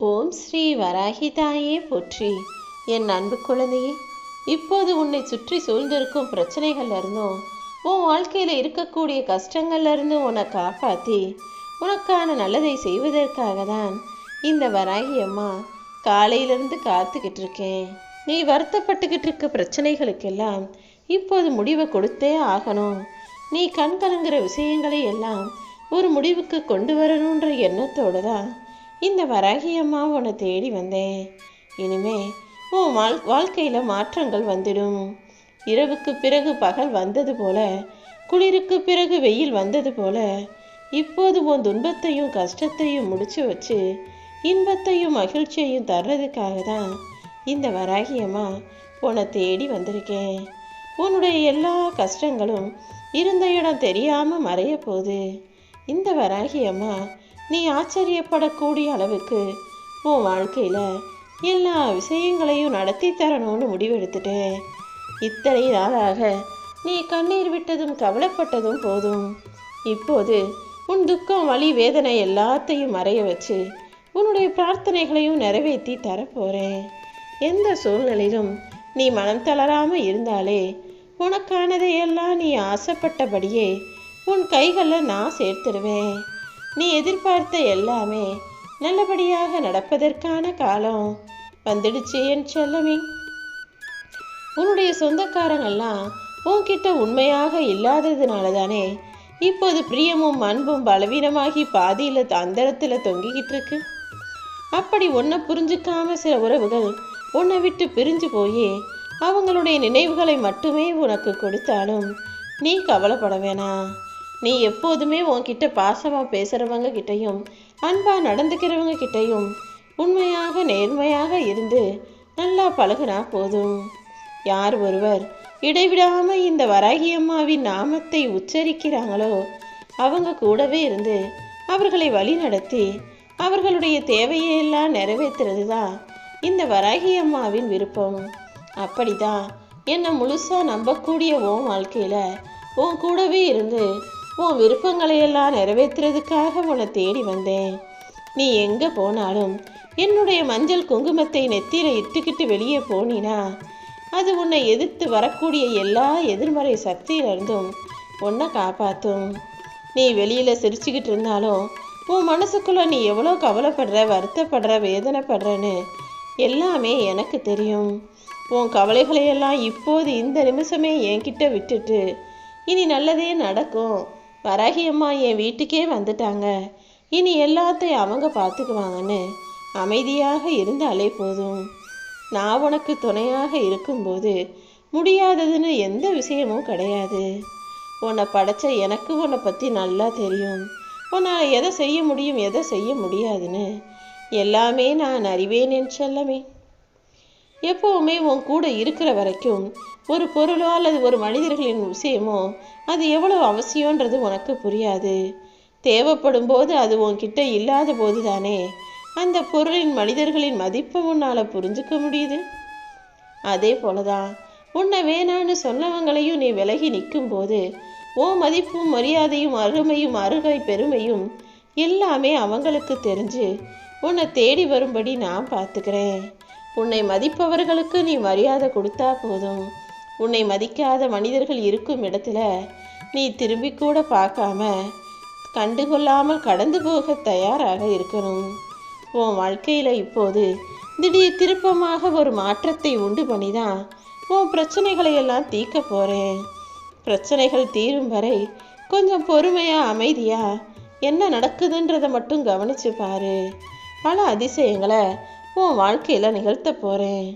ஓம் ஸ்ரீ வராகி தாயே போற்றி. என் அன்பு குழந்தையே இப்போது உன்னை சுற்றி சூழ்ந்திருக்கும் பிரச்சனைகள்ல இருந்தும் உன் வாழ்க்கையில் இருக்கக்கூடிய கஷ்டங்கள்ல இருந்து உன்னை காப்பாற்றி உனக்கான நல்லதை செய்வதற்காக தான் இந்த வராகி அம்மா காலையிலிருந்து காத்துக்கிட்டு இருக்கேன். நீ வருத்தப்பட்டுக்கிட்டு இருக்க பிரச்சனைகளுக்கெல்லாம் இப்போது முடிவை கொடுத்தே ஆகணும். நீ கண் கலங்குற விஷயங்களை எல்லாம் ஒரு முடிவுக்கு கொண்டு வரணுன்ற எண்ணத்தோடு தான் இந்த வராகி அம்மா உன்னை தேடி வந்தேன். இனிமே உன் வாழ் வாழ்க்கையில் மாற்றங்கள் வந்துடும். இரவுக்கு பிறகு பகல் வந்தது போல குளிருக்கு பிறகு வெயில் வந்தது போல இப்போது உன் துன்பத்தையும் கஷ்டத்தையும் முடிச்சு வச்சு இன்பத்தையும் மகிழ்ச்சியையும் தர்றதுக்காக தான் இந்த வராகியம்மா உன்னை தேடி வந்திருக்கேன். உன்னுடைய எல்லா கஷ்டங்களும் இருந்த இடம் தெரியாமல் மறைய போகுது. இந்த வராகியம்மா நீ ஆச்சரியப்படக்கூடிய அளவுக்கு உன் வாழ்க்கையில் எல்லா விஷயங்களையும் நடத்தி தரணும்னு முடிவெடுத்துட்டேன் இத்தனை நாளாக நீ கண்ணீர் விட்டதும் கவலைப்பட்டதும் போதும். இப்போது உன் துக்கம் வலி வேதனை எல்லாத்தையும் மறைய வச்சு உன்னுடைய பிரார்த்தனைகளையும் நிறைவேற்றி தரப்போறேன். எந்த சூழ்நிலையிலும் நீ மனம் தளராமல் இருந்தாலே உனக்கானதையெல்லாம் நீ ஆசைப்பட்டபடியே உன் கைகளில் நான் சேர்த்துடுவேன் நீ எதிர்பார்த்த எல்லாமே நல்லபடியாக நடப்பதற்கான காலம் வந்துடுச்சு என் செல்லமே. உன்னுடைய சொந்தக்காரங்கெல்லாம் உன்கிட்ட உண்மையாக இல்லாததுனால தானே இப்போது பிரியமும் அன்பும் பலவீனமாகி பாதியில் அந்தரத்தில் தொங்கிக்கிட்டு இருக்கு. அப்படி ஒன்றை புரிஞ்சுக்காம சில உறவுகள் உன்னை விட்டு பிரிஞ்சு போய் அவங்களுடைய நினைவுகளை மட்டுமே உனக்கு கொடுத்தாலும் நீ கவலைப்பட வேணாம். நீ எப்போதுமே உன்கிட்ட பாசமாக பேசுகிறவங்க கிட்டையும் அன்பாக நடந்துக்கிறவங்க கிட்டையும் உண்மையாக நேர்மையாக இருந்து நல்லா பழகுனா போதும். யார் ஒருவர் இடைவிடாமல் இந்த வராகி அம்மாவின் நாமத்தை உச்சரிக்கிறாங்களோ அவங்க கூடவே இருந்து அவர்களை வழி நடத்தி அவர்களுடைய தேவையெல்லாம் நிறைவேற்றுறது தான் இந்த வராகி அம்மாவின் விருப்பம். அப்படிதான் என்னை முழுசாக நம்பக்கூடிய உன் வாழ்க்கையில் உன் கூடவே இருந்து உன் விருப்பங்களையெல்லாம் நிறைவேற்றுறதுக்காக உன்னை தேடி வந்தேன். நீ எங்கே போனாலும் என்னுடைய மஞ்சள் குங்குமத்தை நெத்தியில இட்டுக்கிட்டு வெளியே போனினா அது உன்னை எதிர்த்து வரக்கூடிய எல்லா எதிர்மறை சக்தியிலிருந்தும் உன்னை காப்பாற்றும் நீ வெளியில் சிரிச்சுக்கிட்டு இருந்தாலும் உன் மனசுக்குள்ளே நீ எவ்வளோ கவலைப்படுற வருத்தப்படுற வேதனைப்படுறன்னு எல்லாமே எனக்கு தெரியும். உன் கவலைகளையெல்லாம் இப்போது இந்த நிமிஷமே என்கிட்ட விட்டுட்டு இனி நல்லதே நடக்கும். வராகி அம்மா என் வீட்டுக்கே வந்துட்டாங்க. இனி எல்லாத்தையும் அவங்க பார்த்துக்குவாங்கன்னு அமைதியாக இருந்தாலே போதும். நான் உனக்கு துணையாக இருக்கும்போது முடியாததுன்னு எந்த விஷயமும் கிடையாது. உன்னை படைச்ச எனக்கு உன்னை பற்றி நல்லா தெரியும். உன்னால் எதை செய்ய முடியும் எதை செய்ய முடியாதுன்னு எல்லாமே நான் அறிவேன் என் செல்லமே. எப்பவுமே உன் கூட இருக்கிற வரைக்கும் ஒரு பொருளோ அல்லது ஒரு மனிதர்களின் விஷயமோ அது எவ்வளவு அவசியன்றது உனக்கு புரியாது. தேவைப்படும் போது அது உன்கிட்ட இல்லாத போது தானே அந்த பொருளின் மனிதர்களின் மதிப்பை உன்னால் புரிஞ்சுக்க முடியுது. அதே போலதான் உன்னை வேணான்னு சொன்னவங்களையும் நீ விலகி நிற்கும்போது ஓ மதிப்பும் மரியாதையும் அருமையும் அருகை பெருமையும் எல்லாமே அவங்களுக்கு தெரிஞ்சு உன்னை தேடி வரும்படி நான் பார்த்துக்கிறேன். உன்னை மதிப்பவர்களுக்கு நீ மரியாதை கொடுத்தா போதும். உன்னை மதிக்காத மனிதர்கள் இருக்கும் இடத்துல நீ திரும்பி கூட பார்க்காம கண்டுகொள்ளாமல் கடந்து போக தயாராக இருக்கணும். உன் வாழ்க்கையில் இப்போது திடீர் திருப்பமாக ஒரு மாற்றத்தை உண்டு பண்ணி தான் உன் பிரச்சனைகளை எல்லாம் தீர்க்க போகிறேன் பிரச்சனைகள் தீரும் வரை கொஞ்சம் பொறுமையா அமைதியா என்ன நடக்குதுன்றதை மட்டும் கவனிச்சு பாரு. பல அதிசயங்களை உன் வாழ்க்கையில் நிகழ்த்த போகிறேன்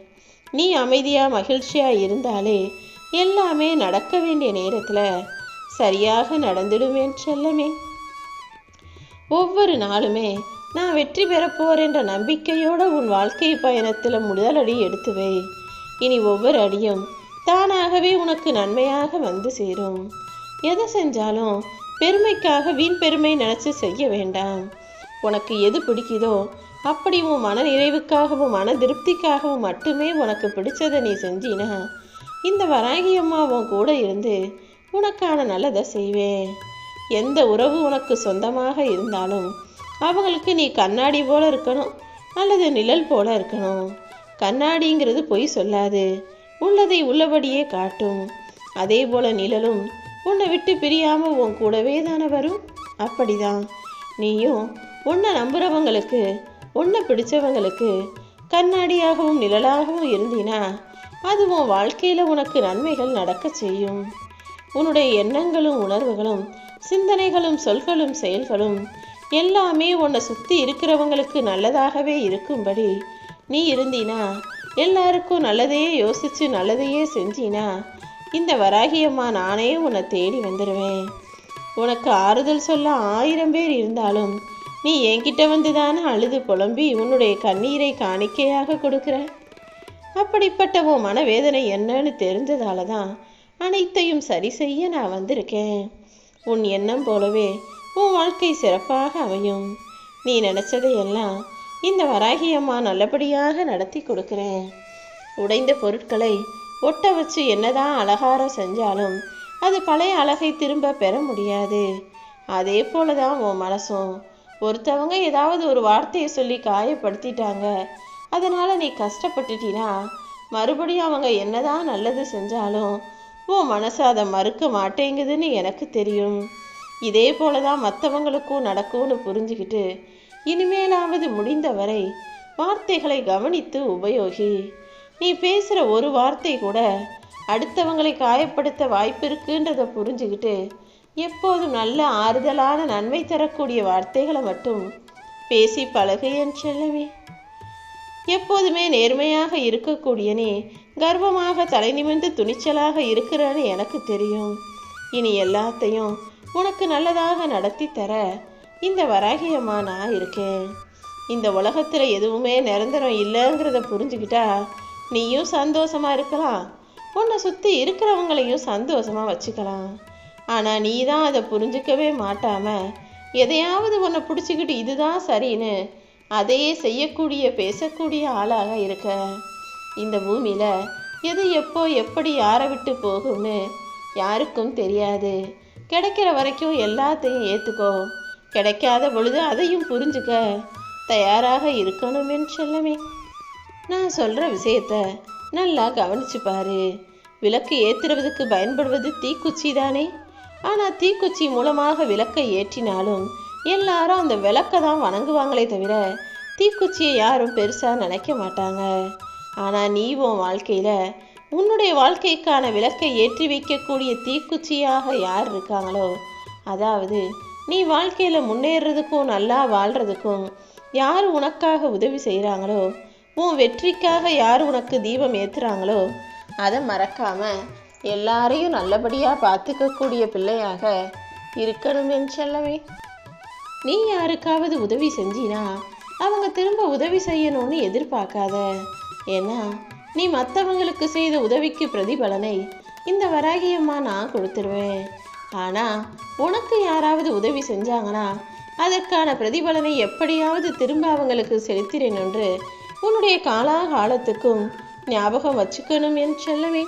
நீ அமைதியா மகிழ்ச்சியா இருந்தாலே எல்லாமே நடக்க வேண்டிய நேரத்தில் சரியாக நடந்துடுவேன் செல்லமே. ஒவ்வொரு நாளுமே நான் வெற்றி பெறப் போறேன்ற நம்பிக்கையோட உன் வாழ்க்கை பயணத்தில் முதலடி எடுத்து வை இனி ஒவ்வொரு அடியும் தானாகவே உனக்கு நன்மையாக வந்து சேரும். எதை செஞ்சாலும் பெருமைக்காக வீண் பெருமை நினச்சி செய்ய வேண்டாம். உனக்கு எது பிடிக்குதோ அப்படி உன் மன நிறைவுக்காகவும் மன திருப்திக்காகவும் மட்டுமே உனக்கு பிடிச்சதை நீ செஞ்சினா இந்த வராகி அம்மா உன் கூட இருந்து உனக்கான நல்லதை செய்வேன். எந்த உறவு உனக்கு சொந்தமாக இருந்தாலும் அவங்களுக்கு நீ கண்ணாடி போல இருக்கணும் அல்லது நிழல் போல இருக்கணும். கண்ணாடிங்கிறது பொய் சொல்லாது உள்ளதை உள்ளபடியே காட்டும். அதே போல நிழலும் உன்னை விட்டு பிரியாம உன் கூடவே தானே வரும். அப்படிதான். நீயும் உன்னை நம்புறவங்களுக்கு உன்னை பிடிச்சவங்களுக்கு கண்ணாடியாகவும் நிழலாகவும் இருந்தினா அது உன் உனக்கு நன்மைகள் நடக்க செய்யும். உன்னுடைய எண்ணங்களும் உணர்வுகளும் சிந்தனைகளும் சொல்களும் செயல்களும் எல்லாமே உன்னை சுற்றி இருக்கிறவங்களுக்கு நல்லதாகவே இருக்கும்படி நீ இருந்தினா எல்லாருக்கும் நல்லதையே யோசித்து நல்லதையே செஞ்சினா இந்த வராகியம்மா நானே உன்னை தேடி வந்துடுவேன் உனக்கு ஆறுதல் சொல்ல ஆயிரம் பேர் இருந்தாலும் நீ என்கிட்ட வந்து தானே அழுது புலம்பி உன்னுடைய கண்ணீரை காணிக்கையாக கொடுக்குற அப்படிப்பட்ட உன் மனவேதனை என்னன்னு தெரிஞ்சதால தான் அனைத்தையும் சரி செய்ய நான் வந்திருக்கேன். உன் எண்ணம் போலவே உன் வாழ்க்கை சிறப்பாக அமையும். நீ நினைச்சதையெல்லாம் இந்த வராகியம்மா நல்லபடியாக நடத்தி கொடுக்கிறேன். உடைந்த பொருட்களை ஒட்ட வச்சு என்னதான் அலகாரம் செஞ்சாலும் அது பழைய அழகை திரும்ப பெற முடியாது. அதே போல தான் உன் மனசும் ஒருத்தவங்க ஏதாவது ஒரு வார்த்தையை சொல்லி காயப்படுத்திட்டாங்க. அதனால நீ கஷ்டப்பட்டுட்டினா மறுபடியும் அவங்க என்னதான் நல்லது செஞ்சாலும் உன் மனசு அதை மறுக்க மாட்டேங்குதுன்னு எனக்கு தெரியும். இதே போல தான் மற்றவங்களுக்கும் நடக்கும்னு புரிஞ்சுக்கிட்டு இனிமேலாவது முடிந்தவரை வார்த்தைகளை கவனித்து உபயோகி. நீ பேசுகிற ஒரு வார்த்தை கூட அடுத்தவங்களை காயப்படுத்த வாய்ப்பு இருக்குன்றதை புரிஞ்சுக்கிட்டு எப்போதும் நல்ல ஆறுதலான நன்மை தரக்கூடிய வார்த்தைகளை மட்டும் பேசி பழகு என் செல்லமே. எப்போதுமே நேர்மையாக இருக்கக்கூடியனே கர்வமாக தலை நிமிர்ந்து துணிச்சலாக இருக்கிறான்னு எனக்கு தெரியும். இனி எல்லாத்தையும் உனக்கு நல்லதாக நடத்தி தர இந்த வராகியம்மா நான் இருக்கேன். இந்த உலகத்தில் எதுவுமே நிரந்தரம் இல்லைங்கிறத புரிஞ்சுக்கிட்டா நீயும் சந்தோஷமா இருக்கலாம். உன்னை சுற்றி இருக்கிறவங்களையும் சந்தோஷமாக வச்சுக்கலாம். ஆனால் நீ தான் அதை புரிஞ்சுக்கவே மாட்டாமல் எதையாவது உன்னை பிடிச்சிக்கிட்டு இதுதான் சரின்னு அதையே செய்யக்கூடிய பேசக்கூடிய ஆளாக இருக்க. இந்த பூமியில் எது எப்போ எப்படி யாரை விட்டு போகும்னு யாருக்கும் தெரியாது. கிடைக்கிற வரைக்கும் எல்லாத்தையும் ஏற்றுக்கோ கிடைக்காத பொழுது அதையும் புரிஞ்சுக்க. தயாராக இருக்கணுமேன்னு சொல்லமே. நான் சொல்கிற விஷயத்த நல்லா கவனிச்சு பாரு. விளக்கு ஏற்றுறதுக்கு பயன்படுவது தீக்குச்சி தானே ஆனால் தீக்குச்சி மூலமாக விளக்கை ஏற்றினாலும் எல்லாரும் அந்த விளக்கை தான் வணங்குவாங்களே தவிர தீக்குச்சியை யாரும் பெருசா நினைக்க மாட்டாங்க. ஆனா நீ உன் வாழ்க்கையில உன்னுடைய வாழ்க்கைக்கான விளக்கை ஏற்றி வைக்கக்கூடிய தீக்குச்சியாக யார் இருக்காங்களோ? அதாவது நீ வாழ்க்கையில முன்னேறதுக்கும் நல்லா வாழ்கிறதுக்கும் யார் உனக்காக உதவி செய்கிறாங்களோ உன் வெற்றிக்காக யார் உனக்கு தீபம் ஏத்துறாங்களோ அதை மறக்காம எல்லாரையும் நல்லபடியா பார்த்துக்கக்கூடிய பிள்ளையாக இருக்கணும் என் செல்லவே நீ யாருக்காவது உதவி செஞ்சினா அவங்க திரும்ப உதவி செய்யணும்னு எதிர்பார்க்காத. ஏன்னா நீ மற்றவங்களுக்கு செய்த உதவிக்கு பிரதிபலனை இந்த வராகியம்மா நான் கொடுத்துருவேன். ஆனா உனக்கு யாராவது உதவி செஞ்சாங்கன்னா அதற்கான பிரதிபலனை எப்படியாவது திரும்ப அவங்களுக்கு செலுத்திறேன் என்று உன்னுடைய காலாகாலத்துக்கும் ஞாபகம் வச்சுக்கணும் என் செல்லவே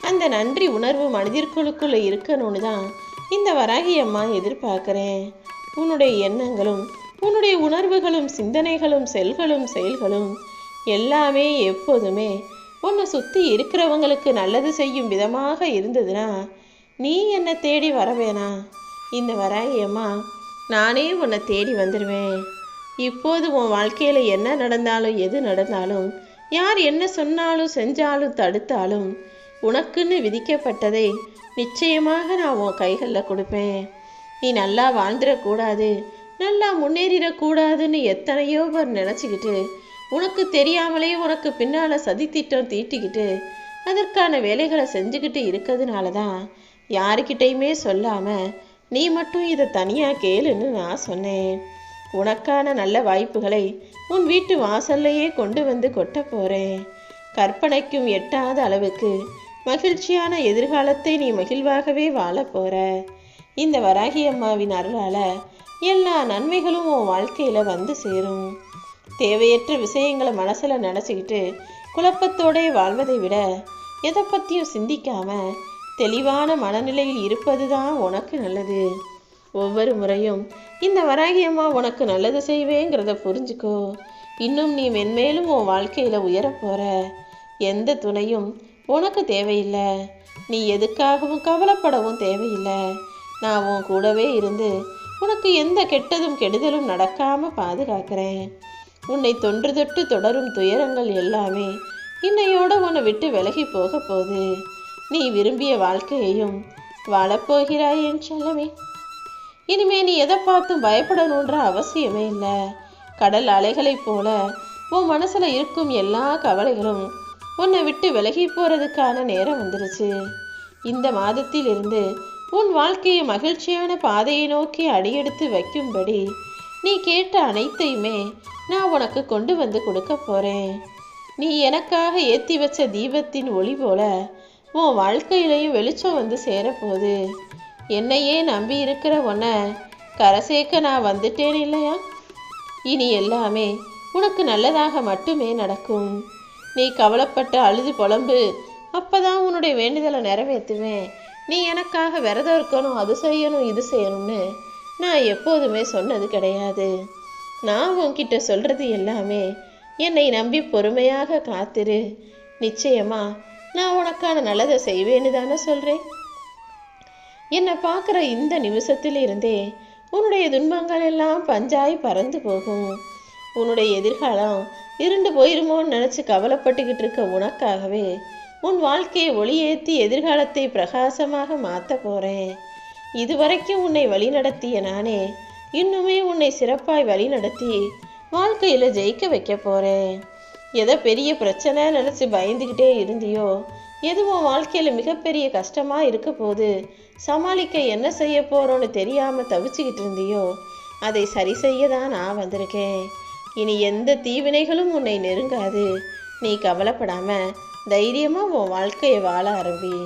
அந்த நன்றி உணர்வு மனிதர்களுக்குள்ளே இருக்கணும்னு தான் இந்த வராகி அம்மா எதிர்பார்க்குறேன். உன்னுடைய எண்ணங்களும் உன்னுடைய உணர்வுகளும் சிந்தனைகளும் செல்களும் செயல்களும் எல்லாமே எப்போதுமே உன்னை சுற்றி இருக்கிறவங்களுக்கு நல்லது செய்யும் விதமாக இருந்ததுன்னா நீ என்னை தேடி வர வேணாம் இந்த வராகி அம்மா நானே உன்னை தேடி வந்துடுவேன் இப்போது உன் வாழ்க்கையில் என்ன நடந்தாலும் எது நடந்தாலும் யார் என்ன சொன்னாலும் செஞ்சாலும் தடுத்தாலும் உனக்குன்னு விதிக்கப்பட்டதை நிச்சயமாக நான் உன் கைகளில் கொடுப்பேன். நீ நல்லா வாழ்ந்துடக்கூடாது. நல்லா முன்னேறிடக்கூடாதுன்னு எத்தனையோ பேர் நினச்சிக்கிட்டு உனக்கு தெரியாமலே உனக்கு பின்னால் சதித்திட்டம் தீட்டிக்கிட்டு அதற்கான வேலைகளை செஞ்சுக்கிட்டு இருக்கிறதுனால தான் யாருக்கிட்டையுமே சொல்லாமல் நீ மட்டும் இதை தனியாக கேளுன்னு நான் சொன்னேன். உனக்கான நல்ல வாய்ப்புகளை உன் வீட்டு வாசல்லையே கொண்டு வந்து கொட்ட போகிறேன் கற்பனைக்கும் எட்டாத அளவுக்கு மகிழ்ச்சியான எதிர்காலத்தை நீ மகிழ்வாகவே வாழப் போற. இந்த வராகி அம்மாவின் அருளால எல்லா நன்மைகளும் உன் வாழ்க்கையில வந்து சேரும். தேவையற்ற விஷயங்களை மனசுல நினச்சிக்கிட்டு குழப்பத்தோடே வாழ்வதை விட எதை பற்றியும் சிந்திக்காம தெளிவான மனநிலையில் இருப்பது தான் உனக்கு நல்லது. ஒவ்வொரு முறையும் இந்த வராகி அம்மா உனக்கு நல்லது செய்வேங்கிறத புரிஞ்சுக்கோ. இன்னும் நீ மென்மேலும் உன் வாழ்க்கையில் உயரப் போற. எந்த துணையும் உனக்கு தேவையில்லை. நீ எதுக்காகவும் கவலைப்படவும் தேவையில்லை. நான் உன் கூடவே இருந்து உனக்கு எந்த கெட்டதும் கெடுதலும் நடக்காமல் பாதுகாக்கிறேன். உன்னை தொன்று தொட்டு தொடரும் துயரங்கள் எல்லாமே இன்னையோட உன்னை விட்டு விலகி போக போகுது. நீ விரும்பிய வாழ்க்கையையும் வாழப்போகிறாய் என் சொல்லவே இனிமே நீ எதை பார்த்தும் பயப்படணுன்ற அவசியமே இல்லை. கடல் அலைகளைப் போல உன் மனசில் இருக்கும் எல்லா கவலைகளும் உன்னை விட்டு விலகி போறதுக்கான நேரம் வந்துருச்சு. இந்த மாதத்திலிருந்து உன் வாழ்க்கையை மகிழ்ச்சியான பாதையை நோக்கி அடியெடுத்து வைக்கும்படி நீ கேட்ட அனைத்தையுமே நான் உனக்கு கொண்டு வந்து கொடுக்க போறேன். நீ எனக்காக ஏத்தி வச்ச தீபத்தின் ஒளி போல உன் வாழ்க்கையிலையும் வெளிச்சம் வந்து சேரப்போகுது. என்னையே நம்பி இருக்கிற உன்னை கரை சேர்க்க நான் வந்துட்டேன் இல்லையா? இனி எல்லாமே உனக்கு நல்லதாக மட்டுமே நடக்கும். நீ கவலைப்பட்டு அழுது புலம்பு. அப்பதான் உன்னுடைய வேண்டுதலை நிறைவேற்றுவேன். நீ எனக்காக விரதம் இருக்கணும் அது செய்யணும் இது செய்யணும்னு நான் எப்போதுமே சொன்னது கிடையாது. நான் உன்கிட்ட சொல்றது எல்லாமே என்னை நம்பி பொறுமையாக காத்திரு. நிச்சயமா நான் உனக்கான நல்லதை செய்வேன்னு தானே சொல்றேன். என்னை பார்க்குற இந்த நிமிஷத்தில் இருந்தே உன்னுடைய துன்பங்கள் எல்லாம் பஞ்சாய் பறந்து போகும். உன்னுடைய எதிர்காலம் இருண்டு போயிருமோன்னு நினச்சி கவலைப்பட்டுக்கிட்டு இருக்க உனக்காகவே உன் வாழ்க்கையை ஒளியேற்றி எதிர்காலத்தை பிரகாசமாக மாற்ற போகிறேன் இதுவரைக்கும் உன்னை வழிநடத்திய நானே இன்னுமே உன்னை சிறப்பாய் வழிநடத்தி வாழ்க்கையில் ஜெயிக்க வைக்க போகிறேன் எதை பெரிய பிரச்சனை நினச்சி பயந்துக்கிட்டே இருந்தியோ எதுவும் வாழ்க்கையில் மிகப்பெரிய கஷ்டமாக இருக்க போது சமாளிக்க என்ன செய்ய போகிறோன்னு தெரியாமல் தவிச்சுக்கிட்டு இருந்தியோ அதை சரி செய்ய தான் நான் வந்திருக்கேன். இனி எந்த தீவினைகளும் உன்னை நெருங்காது. நீ கவலைப்படாம தைரியமாக உன் வாழ்க்கையை வாழ ஆரம்பி.